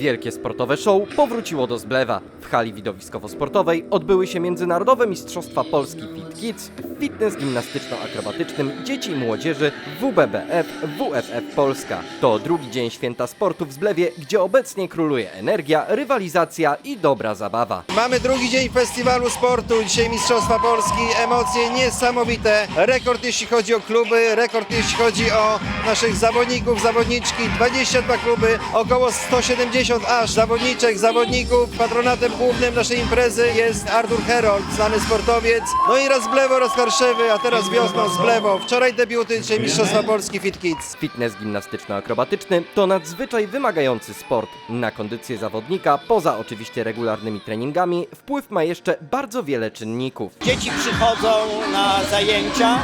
Wielkie sportowe show powróciło do Zblewa. W hali widowiskowo-sportowej odbyły się Międzynarodowe Mistrzostwa Polski Fit Kids w fitness gimnastyczno-akrobatycznym dzieci i młodzieży WBBF WFF Polska. To drugi dzień święta sportu w Zblewie, gdzie obecnie króluje energia, rywalizacja i dobra zabawa. Mamy drugi dzień festiwalu sportu, dzisiaj Mistrzostwa Polski, emocje niesamowite, rekord jeśli chodzi o kluby, rekord jeśli chodzi o naszych zawodników, zawodniczki, 22 kluby, około 170 aż zawodniczek, zawodników. Patronatem głównym naszej imprezy jest Artur Herold, znany sportowiec. No i raz Zblewo, raz Warszawy, a teraz wiosną Zblewo. Wczoraj debiuty, dzisiaj Mistrzostwa Polski Fit Kids. Fitness gimnastyczno-akrobatyczny to nadzwyczaj wymagający sport. Na kondycję zawodnika, poza oczywiście regularnymi treningami, wpływ ma jeszcze bardzo wiele czynników. Dzieci przychodzą na zajęcia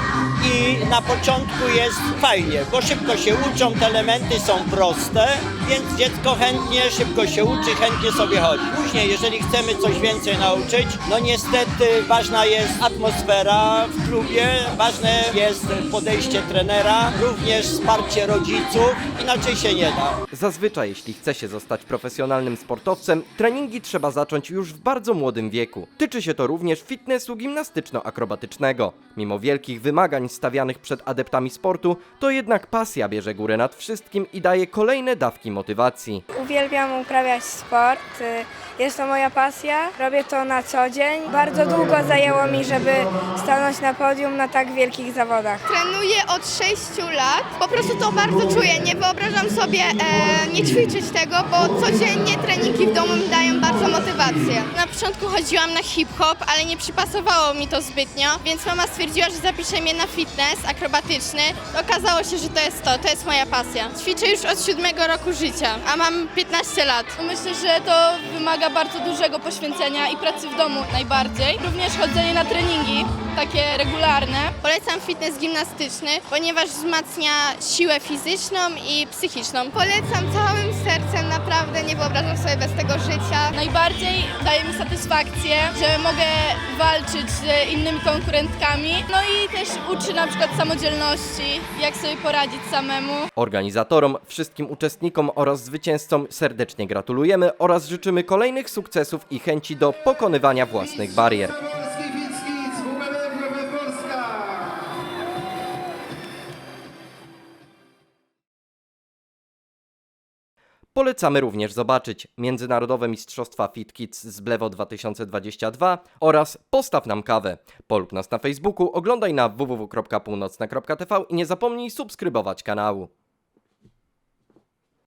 i na początku jest fajnie, bo szybko się uczą, te elementy są proste, więc dziecko chętnie, szybko się uczy, chętnie sobie chodzi. Później, jeżeli chcemy coś więcej nauczyć, no niestety ważna jest atmosfera w klubie, ważne jest podejście trenera, również wsparcie rodziców, inaczej się nie da. Zazwyczaj, jeśli chce się zostać profesjonalnym sportowcem, treningi trzeba zacząć już w bardzo młodym wieku. Tyczy się to również fitnessu gimnastyczno-akrobatycznego. Mimo wielkich wymagań stawianych przed adeptami sportu, to jednak pasja bierze górę nad wszystkim i daje kolejne dawki motywacji. Uwielbiam uprawiać sport. Jest to moja pasja. Robię to na co dzień. Bardzo długo zajęło mi, żeby stanąć na podium na tak wielkich zawodach. Trenuję od 6 lat. Po prostu to bardzo czuję. Nie wyobrażam sobie e, nie ćwiczyć tego, bo codziennie treningi w domu mi dają bardzo motywację. Na początku chodziłam na hip-hop, ale nie przypasowało mi to zbytnio, więc mama stwierdziła, że zapisze mnie na fitness akrobatyczny. Okazało się, że to jest to, to jest moja pasja. Ćwiczę już od siódmego roku życia, a mam 15 lat. Myślę, że to wymaga bardzo dużego poświęcenia i pracy w domu najbardziej. Również chodzenie na treningi, takie regularne. Polecam fitness gimnastyczny, ponieważ wzmacnia siłę fizyczną i psychiczną. Polecam całym sercem, naprawdę nie wyobrażam sobie bez tego życia. Najbardziej daje mi satysfakcję, że mogę walczyć z innymi konkurentkami. No i też uczy na przykład samodzielności, jak sobie poradzić samemu. Organizatorom, wszystkim uczestnikom oraz zwycięzcom serdecznie gratulujemy oraz życzymy kolejnych sukcesów i chęci do pokonywania własnych barier. Polecamy również zobaczyć Międzynarodowe Mistrzostwa Fit Kids z Blewo 2022 oraz Postaw nam kawę. Polub nas na Facebooku, oglądaj na www.północna.tv i nie zapomnij subskrybować kanału.